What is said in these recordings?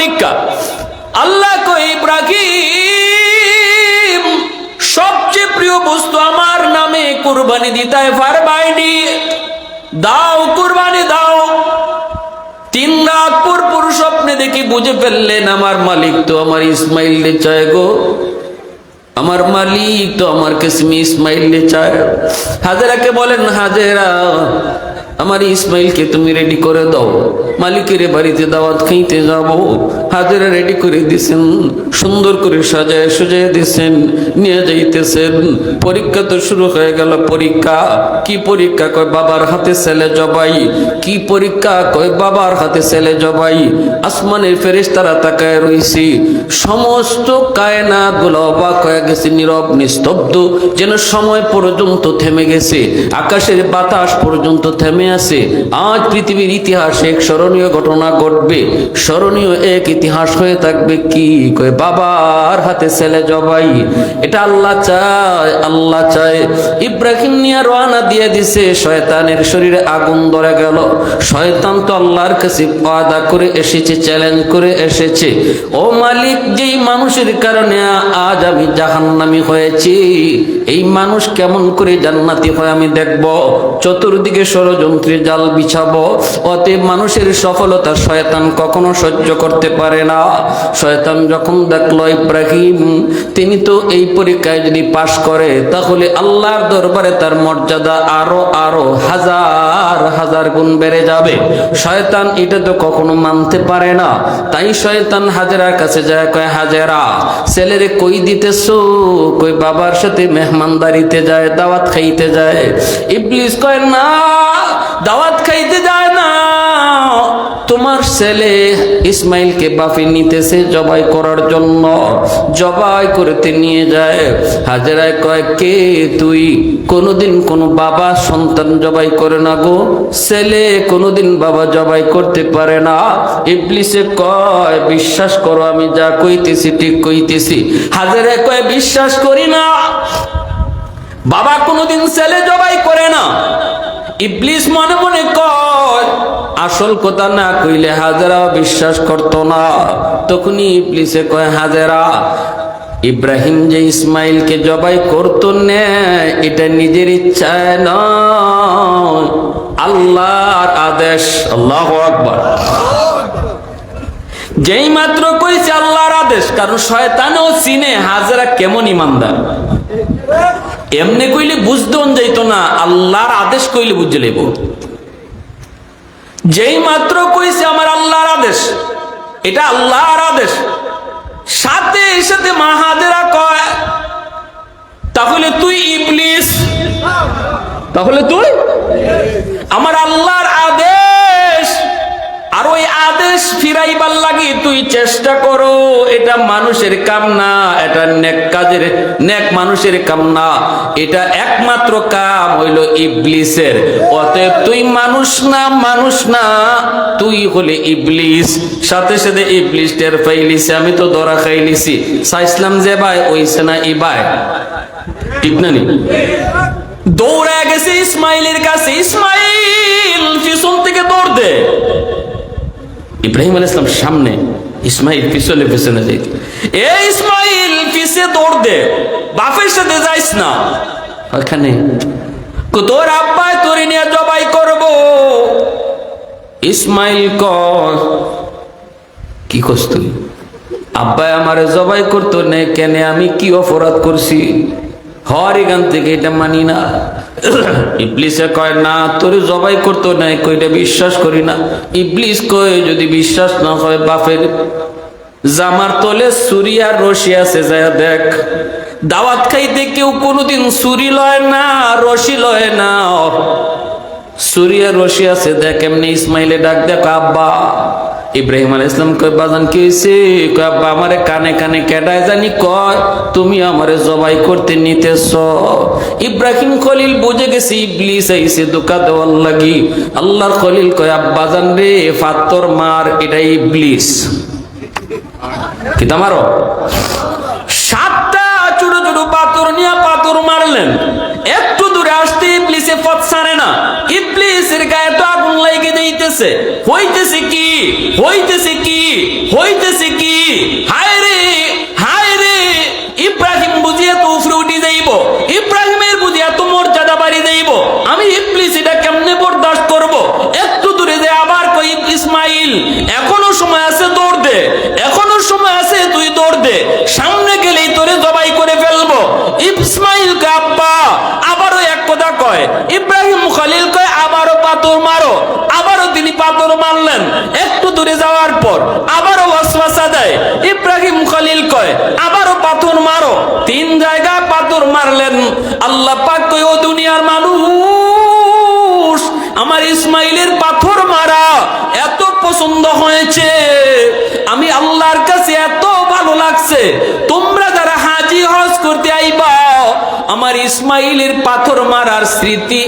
পরীক্ষা। আল্লাহ ইব্রাহিম, সবচেয়ে প্রিয় বস্তু আমার নামে কুরবানি দিতে পারবাইনি দাও, কুরবানি দাও। তিন রাত পর পর স্বপ্নে দেখি বুঝে ফেললেন, আমার মালিক তো আমার ইসমাইল রে চায় গো। আমার মালিক তো আমার কিসমি ইসমাইল রে চায়। হাজেরাকে বলেন, হাজেরা, আমার ইসমাইলকে তুমি রেডি করে দাও। মালিকের বাড়িতে দাওয়াত খাইতে যাব। হাজেরা রেডি করে দিছেন, সুন্দর করে সাজায় সুজায় দিছেন, নিয়ে যাইতেছেন। পরীক্ষা তো শুরু হয়ে গেল, পরীক্ষা। কি পরীক্ষা? কয়, বাবার হাতে ছেলে জবাই। কি পরীক্ষা? কয়, বাবার হাতে ছেলে জবাই। আসমানের ফেরেশতারা তাকায় রইছি। সমস্ত কায়নাতগুলো অবাক হয়ে গেছে, নীরব, নিস্তব্ধ, যেন সময় পর্যন্ত থেমে গেছে। আকাশের বাতাস পর্যন্ত থেমে আছে। আজ পৃথিবীর ইতিহাসে এক স্মরণীয় ঘটনা ঘটবে, স্মরণীয় এক ইতিহাস হয়ে থাকবে কি কয় বাবার হাতে ছেলে জবাই, এটা আল্লাহ চায় আল্লাহ চায়। ইব্রাহিম নিয়ে রওনা দিয়ে দিছে, শয়তানের শরীরে আগুন ধরে গেল। শয়তান তো আল্লাহর কাছে ওয়াদা করে এসেছে চ্যালেঞ্জ করে এসেছে। ও মালিক, যেই মানুষের কারণে আজ আমি জাহান্নামি হয়েছি, এই মানুষ কেমন করে জান্নাতি হয় আমি দেখব? চতুর্দিকে ষড়যন্ত্রে জাল বিছাবো, অতএব মানুষের সফলতা শয়তান কখনো সহ্য করতে পারে না। শয়তান যখন দেখল ইব্রাহিম, তিনি তো এই পরীক্ষায় যদি পাশ করে, তাহলে আল্লাহর দরবারে তার মর্যাদা আরও আরও হাজার হাজার গুণ বেড়ে যাবে। শয়তান এটা তো কখনো মানতে পারে না। তাই শয়তান হাজারার কাছে যায়, কয়, হাজেরা, ছেলেরে কই দিতেছো? কই বাবার সাথে মেহমানদারিতে যায়, দাওয়াত খাইতে যায়। ইবলিস কয়, না, দাওয়াত খাইতে যায় না। তোমার ছেলে ইসমাইলকে বাফি নিতেছে জবাই করার জন্য। জবাই করতে নিয়ে যায়। হাজারায় কয়, কে তুই? কোনোদিন কোনো বাবা সন্তান জবাই করে না গো। ছেলে কোনোদিন বাবা জবাই করতে পারে না। ইবলিসে কয়, বিশ্বাস করো, আমি যা কইতেছি ঠিক কইতেছি। হাজারায় কয়, বিশ্বাস করি না। বাবা কোনোদিন ছেলে জবাই করে না। ইবলিস মনে মনে কয় আসল কথা না কইলে হাজারা বিশ্বাস করত না। তখনই ইবলিসে কয়, হাজারা, ইব্রাহিম যে ইসমাইলকে জবাই করতো না, এটা নিজের ইচ্ছায় নয়। আল্লাহর আদেশ। আল্লাহ আকবার। যেই মাত্র কইছে আল্লাহর আদেশ, কারণ শয়তানও চিনে হাজারা কেমন ইমানদার। এমনি কইলে বুঝতেও যাইত না, আল্লাহর আদেশ কইলে বুঝে লেব যেই মাত্র কইছে আমার আল্লাহর আদেশ, এটা আল্লাহর আদেশ। সাথে সাথে মাহাদেরা কয়, তাহলে তুই ইবলিস? তাহলে তুই? আমার আল্লাহর আদেশ। আর ওই আদেশ ফিরাইবার লাগি তুই চেষ্টা করো। এটা মানুষের কাম না এটা নেক কাজের, নেক মানুষের কাম না এটা একমাত্র কাম হইল ইবলিসের। অতএব তুই মানুষ না মানুষ না, তুই হলে ইবলিস। সাথে সাথে ইবলিস টের পাইলিছে আমি তো ধরা খাইলিছি। চাইছিলাম যে ভাই ওইছে না ই ভাই। ঠিক না নি? দৌড়ে গেছে ইসমাইলের কাছে। ইসমাইল পিছন থেকে দৌড় দে। ইব্রাহিম আল ইসলাম সামনে ইসমাইল পিছনে পিছনে যাইত। এ ইসমাইল, পিছে দৌড় দে, বাপের সাথে যাইস না। ওখানে, তোর আব্বাই তোরে নিয়ে জবাই করব। ইসমাইল কর, কি করছ তুই? আব্বাই আমারে জবাই করতো নে, কেন আমি কি অপরাধ করছি? হর এখান থেকে এটা মানি না। ইবলিসে কয়, না, তোর জবাই করতো না কইটা বিশ্বাস করি না। ইবলিস কয়, যদি বিশ্বাস না হয়, বাপের জামার তলে সুরি আর রশি আছে, যায় দেখ। দাওয়াত খাইতে কেউ কোনোদিন সুরি লয় না, রশি লয় না। সুরিয়া রশি আছে, দেখ, এমনি ইসমাইলে ডাক দেখ, আব্বা ইব্রাহিম আল ইসলাম কয়, বাজান কি কয়, আব্বা, আমারে কানে কানে কেডায় জানি কয়, তুমি আমারে জবাই করতে নিতেছ। ইব্রাহিম খলিল বুঝে গেছে, ইবলিস আইছে দোকা দেওয়ার লাগি। আল্লাহর খলিল কয়, আব্বা জান রে ফাত্তর মার, এটা ইবলিস। কি তামারো সাতটা ছোট ছোট পাথর নিয়ে পাথর মারলেন। একটু দূরে আসতে ইবলিসে পথ ছাড়ে না। ইবলিসের গায়ে দেখতেছে হইতেছে কি? হইতেছে কি? হইতেছে কি? হায় রে হায় রে। ইব্রাহিম বুঝিয়া তো উফরে উঠি যাইব। ইব্রাহিমের বুঝিয়া তো মর্যাদা বাড়ি যাইব। আমি ইবলিস এটা কেমনে বরদাস্ত করব? একটু দূরে যে আবার কই ইসমাইল, এখনও সময় আছে দৌড় দে, এখনও সময় আছে তুই দৌড় দে। সামনে গেলেই তোরে জবাই করে ফেলব। ইসমাইল কে আব্বা, আবারও এক কথা কয়, ইব্রাহিম খলিল কয় আবারও পাথর মারো। পাথর মারলেন। একটু দূরে যাওয়ার পর আবারও ওয়াসওয়াসা দেয়। ইব্রাহিম খলিল কয়, আবারও পাথর মারো। তিন জায়গায় পাথর মারলেন। আল্লাহ পাক কয়, ও দুনিয়ার মানুষ, আমার ইসমাইলের পাথর মারা, এত পছন্দ হয়েছে। আমি আল্লাহর কাছে এত ভালো লাগছে। তোমরা যারা হাজি হজ করতে আইবা আমার ইসমাইলের পাথর মারার স্মৃতি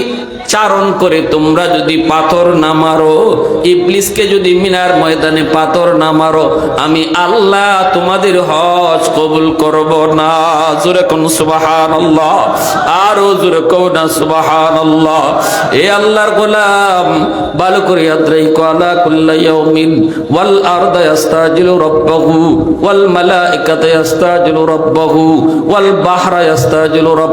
চারণ করে। তোমরা যদি পাথর না মারো, ইবলিসকে যদি মিনার ময়দানে পাথর না মারো, আমি আল্লাহ তোমাদের হজ কবুল করব না। জোরে কোন সুবাহান আল্লাহ আরও জোরে কও না সুবাহান আল্লাহ এ আল্লাহর গোলাম, ভালো করে আদ্রাই কালা কুল্লা ইয়াউমিন ওয়াল আরদা ইয়াস্তাজিলু রাব্বাহু, ওয়াল মালাইকাতু ইয়াস্তাজিলু রাব্বাহু, ওয়াল বাহরা ইয়াস্তাজিলু রাব্বাহু।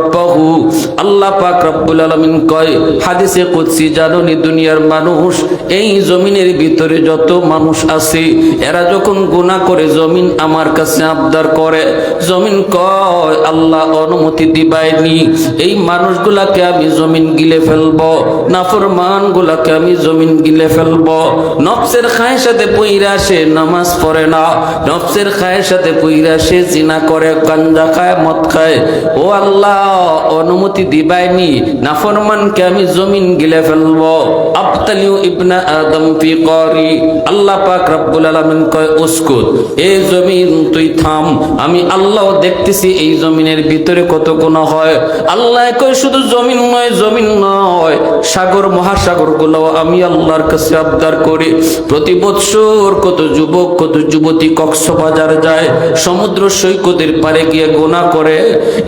আল্লাহ পাক রব্বুল আলামিন কয়, হাদিসে কুদসি, জানুনি দুনিয়ার মানুষ, এই জমিনের ভিতরে যত মানুষ আছে, এরা যখন গুনাহ করে, জমিন আমার কাছে আবদার করে। জমিন কয়, আল্লাহ অনুমতি দিবাইনি এই মানুষগুলাকে আমি জমিন গিলে ফেলব নাফরমান গুলাকে আমি জমিন গিলে ফেলব। নফসের খায়ের সাথে পইরা সে নামাজ পড়ে না। নফসের খায়ের সাথে পইরা সে জিনা করে, গাঞ্জা খায়, মদ খায়। ও আল্লাহ অনুমতি দিবাইনি। নাফরমানকে আমি জমিন গিলে ফেলব। আবতালিউ ইবনা আদম ফি করি আল্লাহ পাক রব্বুল আলামিন কয়, উসকুত এই জমিন তুই থাম। আমি আল্লাহ দেখতেছি এই জমিনের ভিতরে কত হয়। আল্লাহ কয়, শুধু জমিন নয় জমিন নয়। সাগর মহাসাগরগুলো আমি আল্লাহর কাছে আবদার করি। প্রতি বৎসর কত যুবক, কত যুবতী কক্সবাজার যায়। সমুদ্র সৈকতের পারে গিয়ে গুনাহ করে।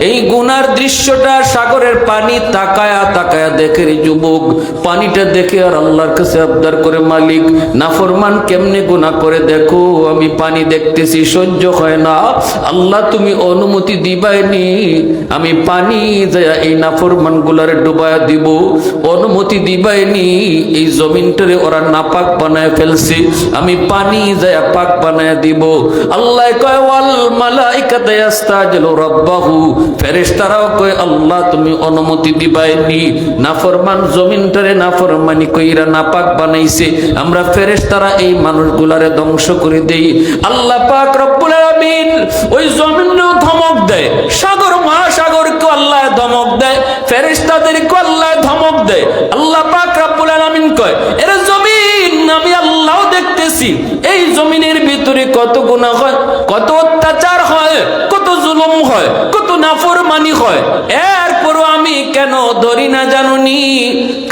এই গুনার দৃশ্যটা সাগরের পানি তাকায়া তাকায়া দেখে যুবক। পানিটা দেখে আর আল্লাহর কাছে আবদার করে মালিক, নাফরমান কেমনে গুনাহ করে? দেখো, আমি পানি দেখতেছি, সহ্য হয় না। আল্লাহ তুমি অনুমতি দিবাইনি। আমি পানি যায় এই নাফরমান গুলারে ডুবায়া দিব। অনুমতি দিবাইনি। এই জমিনটারে ওরা নাপাক বানায় ফেলছে। আমি পানি যায় পাক বানায় দিব। আল্লাহ কয়, ওয়াল মালাইকাতে আস্তাজলু রাব্বাহু। ফেরেশতারাও কয়, আল্লাহ, তুমি অনুমতি নাফরমান জমিনটারে নাফরমানি কইরা নাপাক বানাইছে। আমরা ফেরেশতারা এই মানুষগুলারে ধ্বংস করে দেই। আল্লাহ পাক রব্বুল আলামিন ওই জমিনেও ধমক দেয়। সাগর মহাসাগরকে আল্লাহ ধমক দেয়। ফেরেশতাদেরকে আল্লাহ ধমক দেয়। আল্লাহ পাক রব্বুল আলামিন কয়, এরা দেখতেছি এই জমিনের ভিতরে কত গুনাহ হয়, কত অত্যাচার হয়, কত জুলুম হয়, কত নাফরমানি হয়। এরপরও আমি কেন ধরি না জানুনি?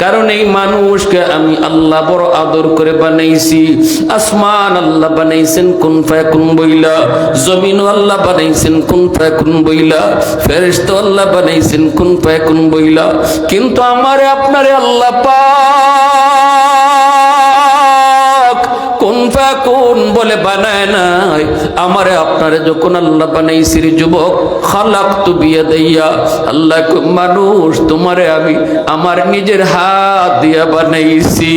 কারণ এই মানুষকে আমি আল্লাহ বড় আদর করে বানাইছি। আসমান আল্লাহ বানাইছেন, কোন ফায়াকুন বইলা। জমিন আল্লাহ বানাইছেন, কোন ফায়াকুন বইলা। ফেরেশত আল্লাহ বানাইছেন, কোন ফায়াকুন বইলা। কিন্তু আমারে আপনারে আল্লাহ পাক বলে বানায় নাই। আমারে আপনারে যখন আল্লাহ যুবক খালাক তু আল্লাহ মানুষ, তোমারে আমি আমার নিজের হাত দিয়া বানাইছি।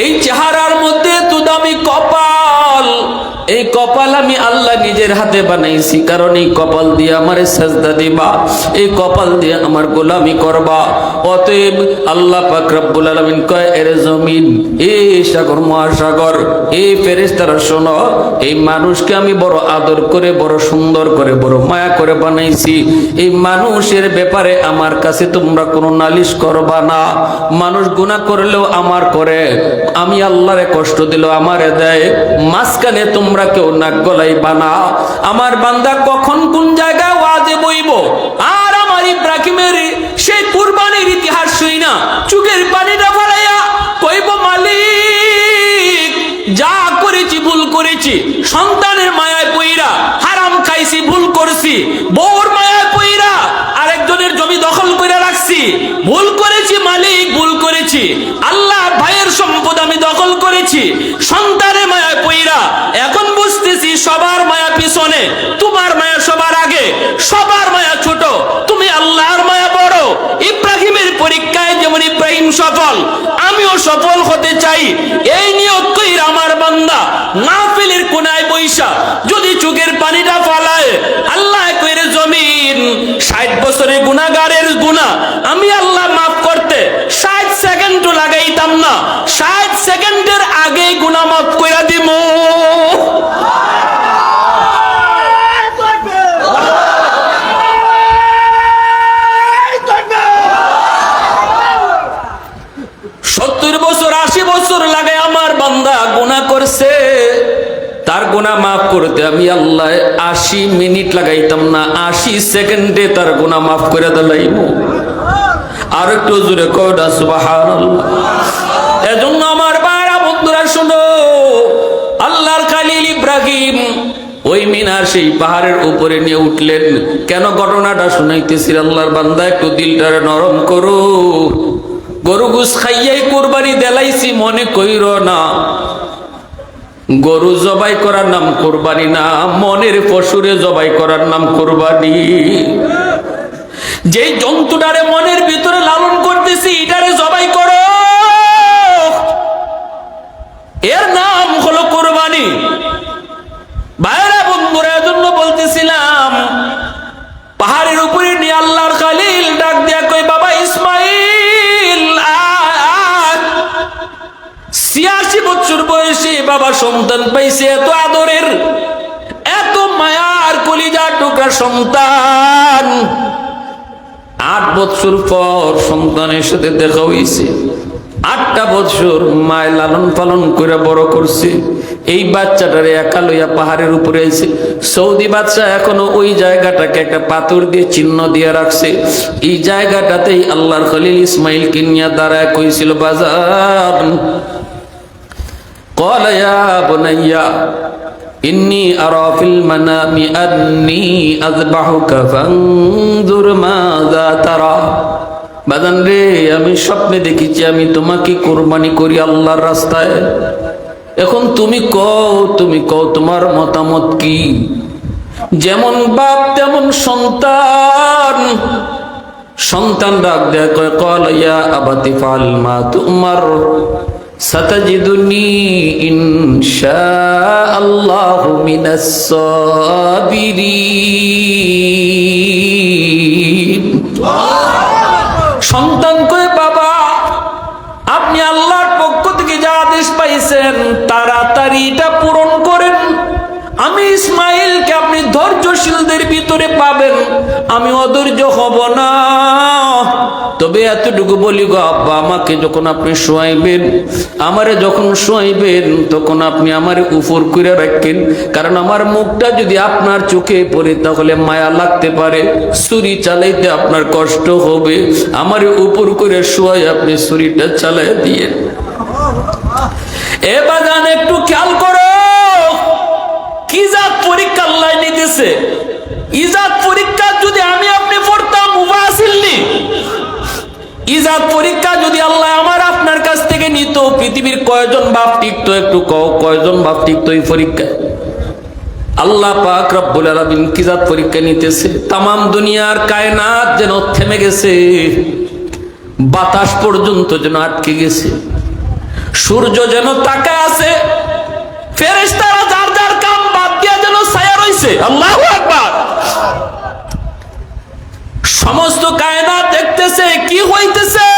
এই চেহারার মধ্যে তুদামি কপাল আমি আল্লাহ নিজের হাতে বানাইছি, কারণ এই কপাল দিয়ে আমার সাজদা দিবা, এই কপাল দিয়ে আমার গোলামি করবা। অতএব আল্লাহ পাক রব্বুল আলামিন কয়, এর জমিন, এ সাগর মহাসাগর এই ফেরেশতারা, শোনো, এই মানুষকে আমি বড় আদর করে, বড় সুন্দর করে, বড় মায়া করে বানাইছি। এই মানুষের ব্যাপারে আমার কাছে তোমরা কোনো নালিশ করবা না। মানুষ গুনাহ করলেও আমার করে। আমি আল্লাহরে কষ্ট দিল আমারে দেয়। মাঝখানে তোমরা কেউ নাক গলাইবা না আমার বান্দা কখন কোন জায়গায় ওয়াজে বইব? আর আমার ইব্রাহিমের সেই কুরবানির ইতিহাস শুই না। চুকের পানিটা ফেলাইয়া কইব, মালিক, যা করেছি ভুল করেছি। সন্তানের মায়ায় পইরা হারাম খাইছি, ভুল করছি। বউর মায়ায় পইরা আরেকজনের জমি দখল করে রাখছি। ভুল করেছি, মালিক, ভুল করেছি। আল্লাহ ভাইয়ের সম্পদ আমি দখল করেছি। সন্তানের মায়া পইরা এখন পিছনে তোমার মায়া সবার আগে, সবার মায়া ছোট, তুমি আল্লাহর মায়া বড়। ইব্রাহিমের পরীক্ষায় যেমন ইব্রাহিম সফল, আমিও সফল হতে চাই। এই নিয়ত কইরা আমার বান্দা নাফিলের কোনায় বৈশা, যদি চোখের পানিটা ফালায়, আল্লাহ কইরে জমিন, ষাট বছরের গুণাগারের গুণা, আমি আল্লাহ মাফ করতে ষাট সেকেন্ডও লাগাইতাম না, ষাট সেকেন্ডের আগেই গুণা মাফ কইরা দিব সত্তর বছর আশি বছর লাগে আমার বান্দা গুণা করছে, তার গুণা মাফ করতে আমি আল্লাহ আশি মিনিট লাগাইতাম না, আশি সেকেন্ডে তার গুণা মাফ করে দিলাইব আর একটু জোরে কয়টা সুবহানাল্লাহ। এজন্য আমার বাইরা বন্ধুরা, শুনো, আল্লাহর খালিল ইব্রাহিম ওই মিনার সেই পাহাড়ের উপরে নিয়ে উঠলেন। কেন ঘটনাটা শুনাইতেছি আল্লাহর বান্দা, একটু দিলটারে নরম করো। গরু গুস খাইয়াই কোরবানি দেলাইছি, মনে কইর না। গরু জবাই করার নাম কোরবানি না, মনের পশুরে জবাই করার নাম কোরবানি। যেই জন্তুটারে মনের ভিতরে লালন করতেছি, এটারে জবাই করো। এর নাম হলো কোরবানি। বাইরা বছর বয়সে বাবা সন্তান পাইছে, এত আদরের, এত মায়ার কলিজা টুকরা সন্তান। আট বছর পর সন্তানের সাথে দেখা হয়েছে আটটা বছর মায় লালন পালন করে বড় করছে। এই বাচ্চাটারে একা লইয়া পাহাড়ের উপরে আইছে। সৌদি বাচ্চা এখনও ওই জায়গাটাকে একটা পাথর দিয়ে চিহ্ন দিয়ে রাখছে। এই জায়গাটাতেই আল্লাহর খলিল ইসমাইল কিনিয়া দাঁড়ায় কইছিল বাজার قال يا بني إني أرى في المنام أني أذبحك فانظر ماذا ترى বাদান রে আমি স্বপ্নে দেখেছি আমি তোমাকে কোরবানি করি আল্লাহর রাস্তায় এখন তুমি কও তুমি কও তোমার মতামত কি যেমন বাপ তেমন সন্তান সন্তান ডাক দেয় কয় কল ইয়া আবাতি ফাল মা তুমার ستجدني إن شاء الله من الصابرين সন্তান কই বাবা আপনি আল্লাহর পক্ষ থেকে যা আদেশ পাইছেন তাড়াতাড়ি এটা পূরণ করেন আমি ইসমাইলকে আপনি ধৈর্যশীলদের ভিতরে পাবেন আমি অধৈর্য হব না তবে এতটুকু বলি গো, আব্বা, আমাকে যখন আপনি শোয়াইবেন, আমারে যখন শোয়াইবেন, তখন আপনি আমারে উপর করে রাখেন। কারণ আমার মুখটা যদি আপনার চোখে পড়ে, তাহলে মায়া লাগতে পারে। ছুরি চালাইতে আপনার কষ্ট হবে। আমারে উপর করে শোয়াই আপনি ছুরিটা চালাই দিয়ে এ বাজান একটু খেয়াল করো। কি জাত পরীক্ষা আল্লাহ নিতেছে? ইজাত পরীক্ষা যদি ইজাত পরীক্ষা যদি আল্লাহ আমার আপনার কাছ থেকে নিত, পৃথিবীর কয়জন বাপ টিকতো একটু কও, কয়জন বাপ টিকতো এই পরীক্ষায়? আল্লাহ পাক রব্বুল আলামিন কিজাত পরীক্ষা নিতেছে? তামাম দুনিয়ার কায়নাত যেন থেমে গেছে, বাতাস পর্যন্ত যেন আটকে গেছে। সূর্য যেন তাকা আছে, ফেরেশতারা যার যার কাম বাদ দিয়া যেন ছায়া রইছে। আল্লাহু আকবার। সমস্ত কায়নাত দেখতেছে, কি হইতেছে?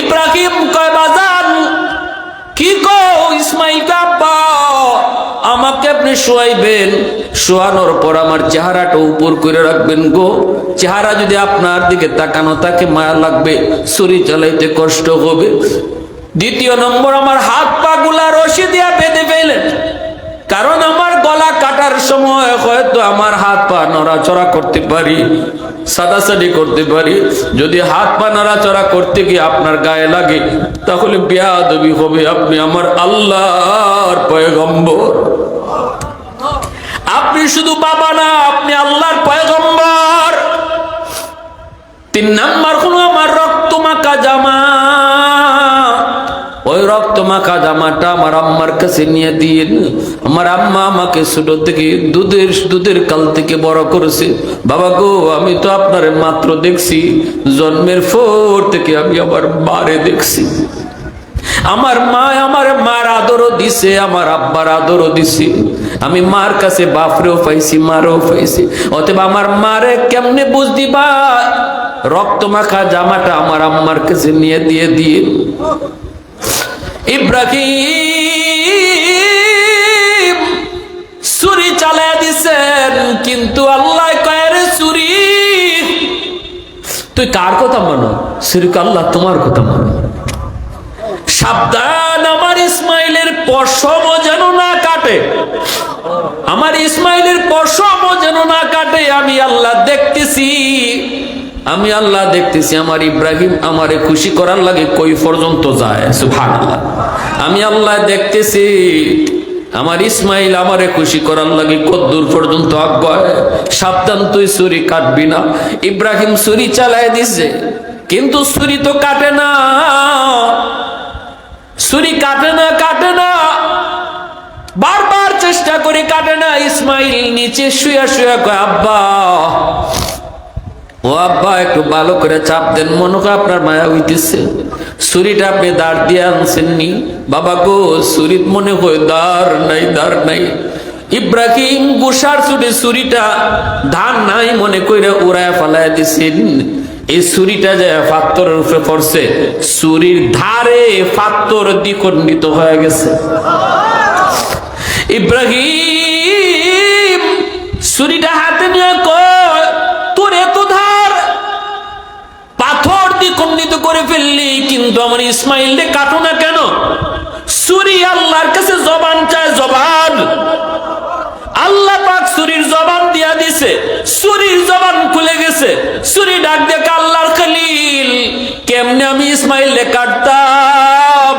ইব্রাহিম কয়, বাজান, কি কো ইসমাইল আমাকে আপনি শোয়াইবেন, শোয়ানোর পর আমার চেহারাটা উপর করে রাখবেন গো। চেহারা যদি আপনার দিকে তাকানো তাকে মায়া লাগবে ছুরি চালাইতে কষ্ট হবে। দ্বিতীয় নম্বর, আমার হাত পা গুলা রশি দিয়া বেঁধে ফেলেন। কারণ আমার গলা কাটার সময় হয়তো আমার হাত পা নড়াচড়া করতে পারি, সাদাসাদি করতে পারি। যদি হাত পা নড়াচড়া করতে গিয়ে আপনার গায়ে লাগে, তাহলে বেয়াদবি হবে। আপনি আমার আল্লাহর পয়গম্বর। আপনি শুধু বাবা না, আপনি আল্লাহর পয়গম্বর। তিন নাম্বার হলো মাখা জামাটা আমার আম্মার কাছে নিয়ে দিন আমার আম্মা আমাকে ছোট থেকে দুধের দুধের কাল থেকে বড় করেছে। বাবা গো, আমি তো আপনার মাত্র দেখছি, জন্মের ফোর থেকে আমি আমার মারে দেখছি। আমার মা আমার মার আদরও দিছে, আমার আব্বার আদরও দিছে। আমি মার কাছে বাপরেও পাইছি, মারও পাইছি। অতএব আমার মারে কেমনে বুঝ দিবা রক্ত মাখা জামাটা আমার আম্মার কাছে নিয়ে দিয়ে দিয়ে ইব্রাহিম চুরি চালায় দিছেন, কিন্তু আল্লাহ কয়ের চুরি তুই কার কথা মানো? ছুরি আল্লাহ তোমার কথা মানো। সাবধান, আমার ইসমাইলের পশম যেন না কাটে। আমার ইসমাইলের পশম যেন না কাটে, আমি আল্লাহ দেখতেছি। আমি আল্লাহ দেখতেছি, আমার ইব্রাহিম আমারে খুশি করার লাগে কই পর্যন্ত যায়, সুবহানাল্লাহ। আমি আল্লাহ দেখতেছি, আমার ইসমাইল আমারে খুশি করার লাগে কদ্দূর পর্যন্ত আজ্ঞায় সাবধান তুই ছুরি কাটবি না। ইব্রাহিম ছুরি চালায় দিছে, কিন্তু ছুরি তো কাটে না। ছুরি কাটে না কাটে না। বারবার চেষ্টা করে কাটে না। ইসমাইল নিচে শুয়া শুয়া কয়, আব্বা ও আব্বা, একটু ভালো করে চাপ দেন, মনে হয় আপনার মায়া হইতেছে। ছুরিটা আপনি দাঁড় দিয়ে আনছেননি। বাবা গো ছুরিত মনে হয় দাঁড় নাই দাঁড় নাই। ইব্রাহিম গুসার ছুটে ছুরিটা ধান নাই মনে কইরা উড়ায় ফালায় দিছেন। এই ছুরিটা যে ফাত্তরের উপরে পড়ছে, ছুরির ধারে ফাত্তর দ্বিখণ্ডিত হয়ে গেছে। ইব্রাহিম ছুরিটা হাতে নিয়ে কয় দ্বিখণ্ডিত করে ফেললি, কিন্তু আমার ইসমাইল কাটো না কেন? ছুরি আল্লাহর কাছে জবান চায় জবান। আল্লাহ পাক সুরির জবান দিয়া দিছে, সুরির জবান খুলে গেছে। সুরি ডাক দেখে আল্লাহর খালিল, কেমনে আমি ইসমাইলে কাটতাম?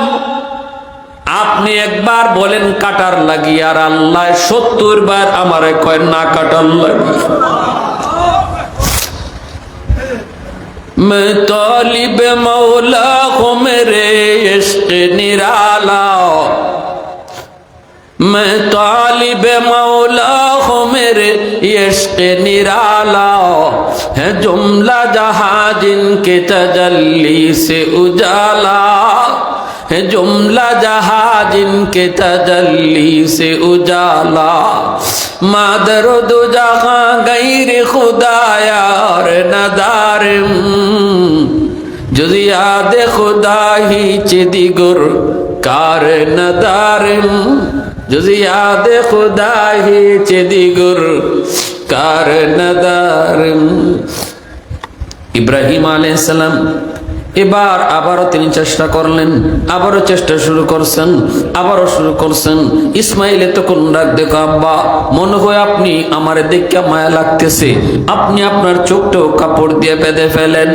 আপনি একবার বলেন কাটার লাগি, আর আল্লাহ সত্তর বার আমার কয় না কাটার লাগি। میں طالب مولا کو میرے عشق نرالا میں طالب مولا ہو میرے عشق نرالا ہے جملہ جہاں جن کے تجلی سے اجالا ہے جملہ جہاں جن کے تجلی سے اجالا মাদর দু জাহা গাইর খুদায়ার নাদার যদি আদ খুদাহি চিদিগুর কার নাদার যদি আদ খুদাহি চিদিগুর কার নাদার ইব্রাহিম আলাইহিস সালাম এবার আবারও তিনি চেষ্টা করলেন, আবারও চেষ্টা শুরু করছেন, আবারও শুরু করছেন। ইসমাইল তখন ডাক দেখো, আব্বা, মনে হয় আপনি আমার দেখে মায়া লাগতেছে। আপনি আপনার চোখটাও কাপড় দিয়ে বেঁধে ফেলেন।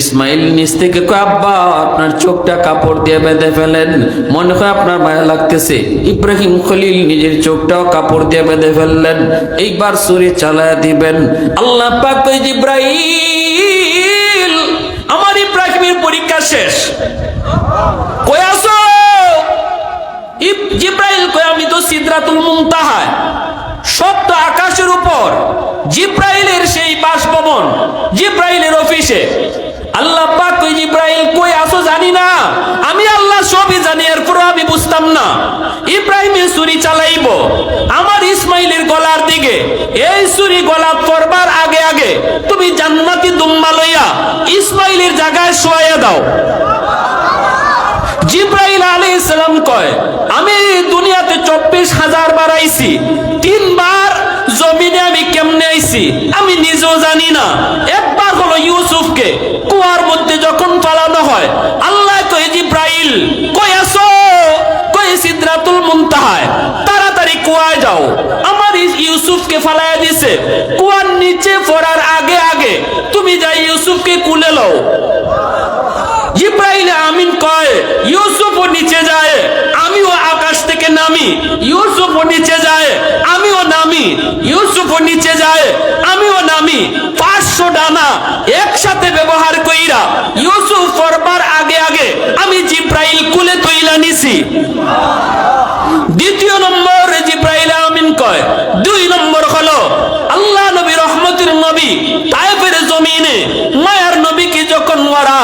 ইসমাইল নিচ থেকে আব্বা, আপনার চোখটা কাপড় দিয়ে বেঁধে ফেলেন। মনে হয় আপনার মায়া লাগতেছে। ইব্রাহিম খলিল নিজের চোখটাও কাপড় দিয়ে বেঁধে ফেললেন। এইবার সুরি চালায় দিবেন, আল্লাহ পাক জিব্রাইল ইব্রাহিমের পরীক্ষা শেষ। কই আসো জিব্রাইল আমি তো আকাশের উপর জিব্রাইলের সেই বাসভবন, জিব্রাইলের অফিসে। আল্লাহ পাক জিব্রাইল কই আসো জানি না। সবই জানি এরপরও আমি বুঝতাম না। ইব্রাহিমের ছুরি চালাইব। আমার ইসমাইলের গলার দিকে। এই ছুরি গলা পড়বার আগে আগে তুমি জান্নাতি দুম্বা লইয়া ইসমাইলের জায়গায় শোয়াইয়া দাও। জিব্রাইল আলী ইসলাম কয়, আমি দুনিয়াতে চব্বিশ হাজার বার আইছি। তিনবার জমিনে আমি কেমনে আইছি? আমি নিজেও জানি না। একবার হলো ইউসুফকে কুয়ার মধ্যে যখন পালানো হয়, আল্লাহ জিব্রাইল কই আসো? কই সিদ্রাতুল মুনতাহায়? তাড়াতাড়ি কুয়ায় যাও। আমার ইউসুফকে ফালাইয়া দিছে। কুয়ার নিচে পড়ার আগে আগে তুমি যাই ইউসুফকে কুলে লও। জিব্রাইল আমিন কয় ইউসুফ নিচে যায়, আমিও আকাশ থেকে নামি। ইউসুফ নিচে যায়, আমিও নামি। ইউসুফ নিচে যায়, আমিও নামি পাঁচশো ডানা একসাথে ব্যবহার কইরা ইউসুফ পড়বার আগে আগে আমি জিব্রাইল কুলে তৈলা নিছি আইছি দ্বিতীয় নম্বর জিব্রাইল আমিন কয় দুই নম্বর হলো আল্লাহ নবী রহমতের নবী তাইফের জমিনে মায়ার নবীকে যখন ওরা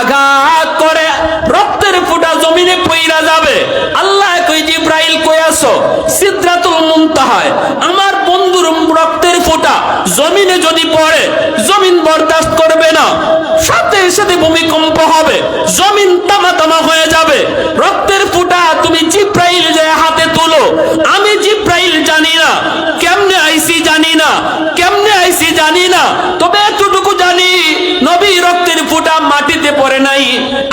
আঘাত করে রক্তের ফুটা জমিনে পইরা যাবে আল্লাহ কই জিব্রাইল কই আসো সিদ্রাতুল মুনতাহায় আমার বন্ধুর রক্তের ফোঁটা জমিনে যদি পড়ে, জমিন বরদাস্ত করবে না। সাথে সাথে ভূমিকম্প হবে, জমিন তামা তামা হয়ে যাবে। রক্তের ফুটা তুমি জিব্রাইল যে হাতে তুলো, আমি জিব্রাইল জানি না, কেমনে আইসি জানি না, কেমনে আইসি জানি না। তবে এতটুকু জানি, নবী রক্তের ফুটা মাটিতে পড়ে নাই,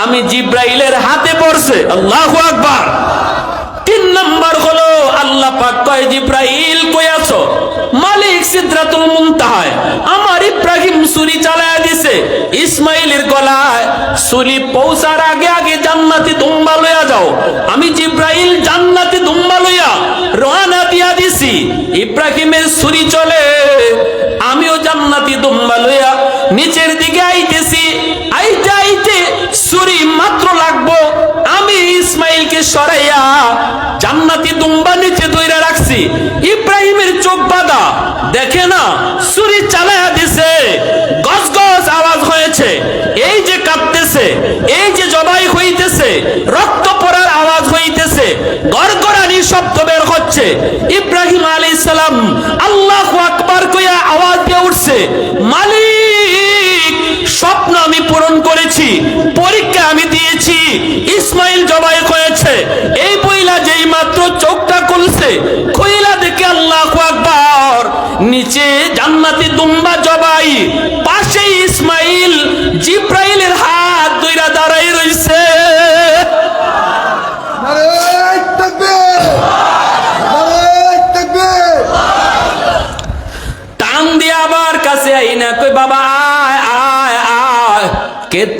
আমি জিব্রাইলের হাতে পড়ছে। আল্লাহু আকবার। তিন নাম্বার হলো সিদরাতুল মুনতাহায়। আমার ইব্রাহিম সুরি চালায় দিছে। ইসমাইলের গলায় সুরি পৌঁছার আগে আগে জান্নাতি দুম্বা লইয়া যাও। আমি জিব্রাইল জান্নাতি দুম্বা লইয়া রওনা দিয়া দিছি। ইব্রাহিমের সুরি চলে। আমিও জান্নাতি দুম্বা লইয়া দেখে না ছুরি চালায়া দিছে। গজ গজ আওয়াজ হয়েছে। এই যে কাঁপতেছে এই যে জবাই হইতেছে, রক্ত পড়ার আওয়াজ হইতেছে, গড়গড়ানি শব্দ বের হচ্ছে। ইব্রাহিম আলাইহিস সালাম আল্লাহু আকবার কইয়া আওয়াজ দিয়ে উঠছে, মালিক, স্বপ্ন আমি পূরণ করেছি পরীক্ষা আমি দিয়েছি ইসমাইল জবাই হয়েছে এই বইলা যেই মাত্র চোখটা খুলছে কইলা দেখে আল্লাহ আকবার নিচে জান্নাতি দুম্বা জবাই।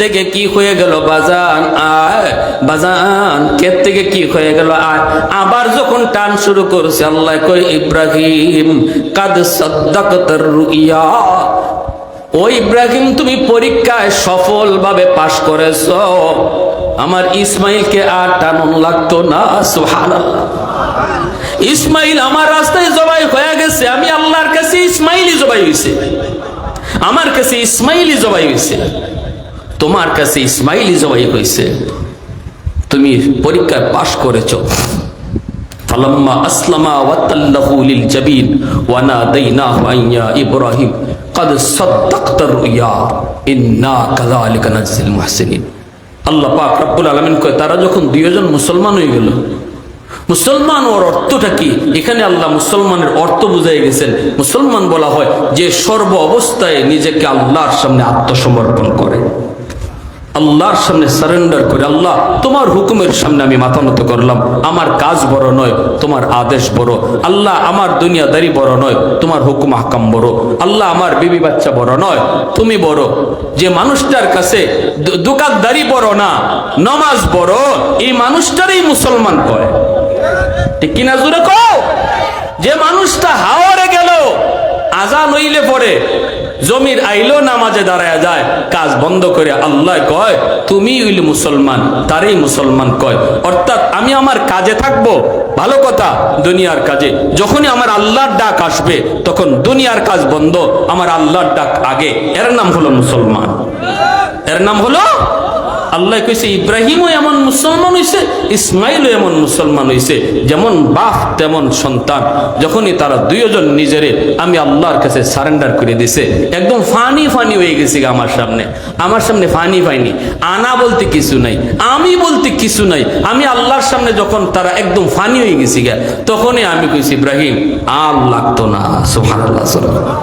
থেকে কি হয়ে গেল? বাজান, আয়। বাজান কে থেকে কি হয়ে গেল? আয়। আবার যখন টান শুরু করছে, আল্লাহ কই ইব্রাহিম, কাদ সাদ্দাকতার রুইয়া। ও ইব্রাহিম, তুমি পরীক্ষায় সফলভাবে পাশ করেছ। আমার ইসমাইলকে আর টানন লাগতো না, সুবহানাল্লাহ। ইসমাইল আমার রাস্তায় জবাই হয়ে গেছে, আমি আল্লাহর কাছে ইসমাইলই জবাই হয়েছে আমার কাছে ইসমাইলই জবাই হয়েছে তোমার কাছে ইসমাইলই জবাই হয়েছে তুমি পরীক্ষায় পাশ করেছো ফালাম্মা আসলামা ওয়াতাল্লাহু লিল জাবিন ওয়া নাদাইনাহু আন ইয়া ইব্রাহিম قد صدقت الرؤيا إنا كذلك نجزي المحسنين আল্লাহ পাক রব্বুল আলামিন কয় তারা যখন দুইজন মুসলমান হয়ে গেল মুসলমান ওর অর্থটা কি এখানে আল্লাহ মুসলমানের অর্থ বুঝাই গেছেন মুসলমান বলা হয় যে সর্ব অবস্থায় নিজেকে আল্লাহর সামনে আত্মসমর্পণ করে আল্লাহর সামনে সারেন্ডার করে, আল্লাহ, তোমার হুকুমের সামনে আমি মাথা নত করলাম। আমার কাজ বড় নয়, তোমার আদেশ বড়। আল্লাহ আমার দুনিয়াদারি বড় নয়, তোমার হুকুম হাকাম বড়। আল্লাহ আমার বিবি বাচ্চা বড় নয়, তুমি বড়। যে মানুষটার কাছে দোকানদারি বড় না, নমাজ বড়, এই মানুষটারই মুসলমান কয়। ঠিক কিনা জুড়ে কও? যে মানুষটা গেল আজান হইলে পরে জমির আইলো, নামাজে দাঁড়ায় যায়, কাজ বন্ধ করে আল্লাহ কয়, তুমি হইলে মুসলমান, তারই মুসলমান কয়? অর্থাৎ আমি আমার কাজে থাকব, ভালো কথা, দুনিয়ার কাজে। যখনই আমার আল্লাহর ডাক আসবে, তখন দুনিয়ার কাজ বন্ধ, আমার আল্লাহর ডাক আগে। এর নাম হলো মুসলমান। এর নাম হলো আল্লাহ কইছে, ইব্রাহিমও এমন মুসলমান হইছে, ইসমাইলও এমন মুসলমান হইছে, যেমন বাপ তেমন সন্তান। যখনই তারা দুইজন নিজেরে, আমি আল্লাহর কাছে সারেন্ডার করে দিছে, একদম ফানি ফানি হয়ে গেছে আমার সামনে। আমার সামনে ফানি ফানি আনা বলতে কিছু নাই, আমি বলতে কিছু নাই। আমি আল্লাহর সামনে যখন তারা একদম ফানি হয়ে গেছি গা, তখনই আমি কইছি, ইব্রাহিম, আর লাগতো না। সুবহানাল্লাহ সুবহানাল্লাহ।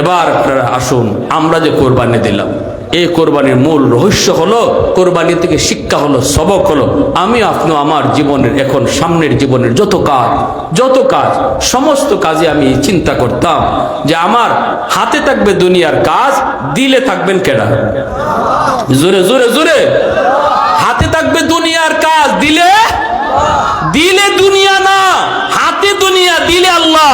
এবার আপনারা আসুন, আমরা যে কোরবানি দিলাম এই কোরবানির মূল রহস্য হলো, কোরবানি থেকে শিক্ষা হলো, সবক হলো আমি আপনি আমার জীবনের, এখন সামনের জীবনের যত কাজ যত কাজ, সমস্ত কাজে আমি চিন্তা করতাম যে আমার হাতে থাকবে দুনিয়ার কাজ, দিলে থাকবেন কেডা? জোরে জোরে জোরে। হাতে থাকবে দুনিয়ার কাজ, দিলে? দিলে দুনিয়া না, হাতে দুনিয়া, দিলে আল্লাহ।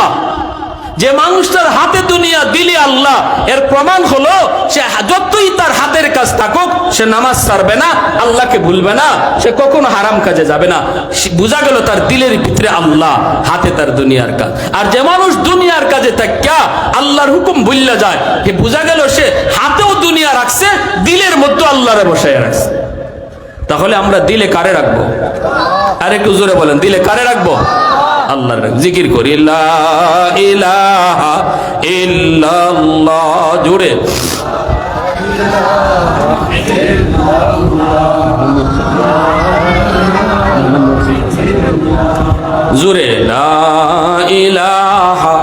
যে মানুষটার হাতে দুনিয়া দিলে আল্লাহ, এর প্রমাণ হলো সে যতই তার হাতের কাজ থাকুক, সে নামাজ ছাড়বে না, আল্লাহকে ভুলবে না, সে কখনো হারাম কাজে যাবে না। বোঝা গেল তার দিলের ভিতরে আল্লাহ, হাতে তার দুনিয়ার কাজ। আর যে মানুষ দুনিয়ার কাজে থাকিয়া আল্লাহর হুকুম ভুললা যায়, সে বোঝা গেল সে হাতেও দুনিয়া রাখছে, দিলের মধ্যে আল্লাহরে বসায় রাখছে। তাহলে আমরা দিলে কারে রাখব? আর একটু জোরে বলেন, দিলে কারে রাখব? আল্লাহর জিকির করি জোরে লা ইলাহা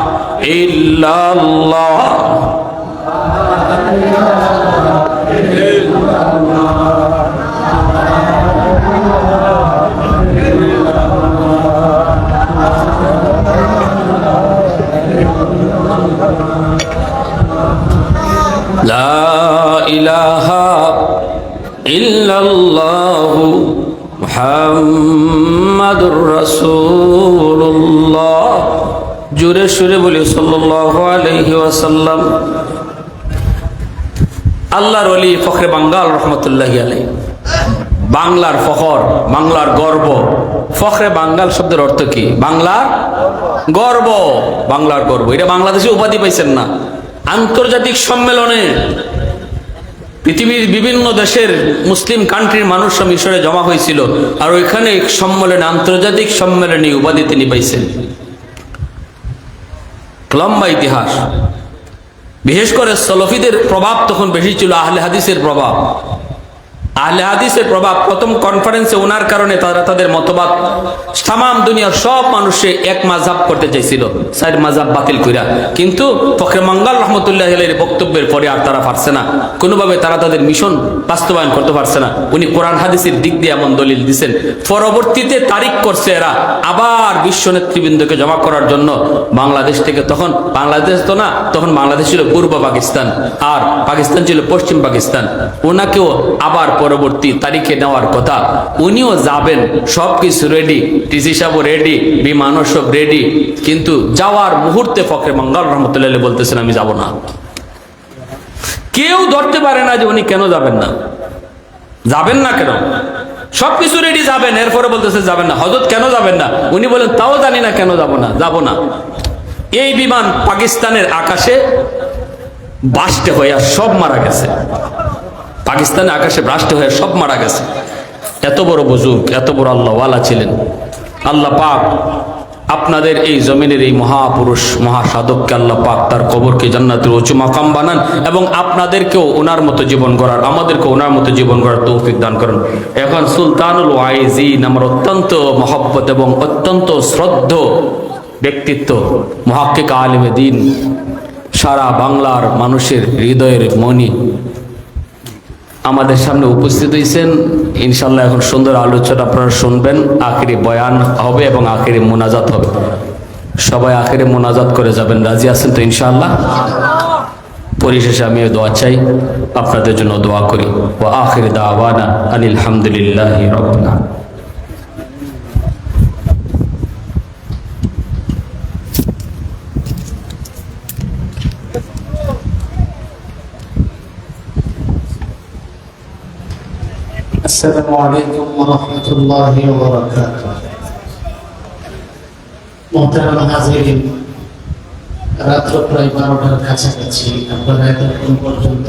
ইল্লাল্লাহ ইলাহা সুরে বলি, সাল্লাল্লাহু আল্লাহর অলি ফখরে বাঙ্গাল রহমতুল্লাহ আলী বাংলার ফখর, বাংলার গর্ব। ফখরে বাঙ্গাল শব্দের অর্থ কি? বাংলার গর্ব। বাংলার গর্ব। এটা বাংলাদেশে উপাধি পাইছেন না। আন্তর্জাতিক সম্মেলনে পৃথিবীর বিভিন্ন দেশের মুসলিম কান্ট্রির মানুষরা মিশরে জমা হয়েছিল, আর ওইখানে সম্মেলনে, আন্তর্জাতিক সম্মেলনে উপাধি তিনি পাইছেন। লম্বা ইতিহাস। বিশেষ করে সলফিদের প্রভাব তখন বেশি ছিল, আহলে হাদিসের প্রভাব। আহলে হাদিসের প্রভাব প্রথম কনফারেন্সে ওনার কারণে তারা তাদের মতবাদ তাম দুনিয়ার সব মানুষে এক মাঝাব করতে চাইছিল সাইড মাঝাব বাতিল কইরা। কিন্তু ফখরে মঙ্গল রহমতুল্লাহ আলাইহির বক্তব্যের পরে আর তারা পারছে না। কোনোভাবে তারা তাদের মিশন বাস্তবায়ন করতে পারছে না। উনি কোরআন হাদিসের দিক দিয়ে এমন দলিল দিছেন, পরবর্তীতে তারিখ করছে এরা আবার বিশ্ব নেতৃবৃন্দকে জমা করার জন্য। বাংলাদেশ থেকে তখন, বাংলাদেশ তো না, তখন বাংলাদেশ ছিল পূর্ব পাকিস্তান, আর পাকিস্তান ছিল পশ্চিম পাকিস্তান। ওনাকেও আবার পরবর্তী তারিখে নেওয়ার কথা। উনিও যাবেন, সবকিছু রেডি টিসি সাহেব রেডি বিমানও সব রেডি কিন্তু যাওয়ার মুহূর্তে ফখরে মঙ্গল রহমতুল্লাহ বলতেছেন, আমি যাব না। কেউ ধরতে পারে না যে উনি কেন যাবেন না। যাবেন না কেন? সবকিছু রেডি যাবেন। এরপরে বলতেছে, যাবেন না। হজরত কেন যাবেন না? উনি বলেন, তাও জানি না কেন যাব না যাব না। এই বিমান পাকিস্তানের আকাশে বাস্টে হইয়া সব মারা গেছে। পাকিস্তানের আকাশে ব্রাস্টে হয়ে সব মারা গেছে। এত বড় বুজুর্গ, এত বড় আল্লাহওয়ালা ছিলেন। আল্লাহ পাক আপনাদের এই জমিনের এই মহাপুরুষ, মহাসাধককে আল্লাহ পাক তার কবরকে জান্নাতের উঁচু মাকাম বানান এবং আপনাদেরকেও ওনার মতো জীবন গড়ার আমাদেরকে ওনার মতো জীবন গড়ার তৌফিক দান করুন। এখন সুলতানুল ওয়াইজিন আমার অত্যন্ত মহব্বত এবং অত্যন্ত শ্রদ্ধ ব্যক্তিত্ব, মহাক্কিক আলিমে দিন, সারা বাংলার মানুষের হৃদয়ের মনি আমাদের সামনে উপস্থিত হয়েছেন ইনশাল্লাহ এখন সুন্দর আলোচনা আপনারা শুনবেন। আখেরি বয়ান হবে এবং আখেরি মোনাজাত হবে। সবাই আখেরি মোনাজাত করে যাবেন। রাজি আছেন তো ইনশাল্লাহ পরিশেষে আমিও দোয়া চাই। আপনাদের জন্য দোয়া করি। ও আখেরি দাওয়ানা আনিল হামদুলিল্লাহ রব্বিল আলামিন। السلام عليكم ورحمة الله وبركاته মোহতারাম হাজিরিন রাত্র প্রায় বারোটার কাছাকাছি আপনারা এতক্ষণ পর্যন্ত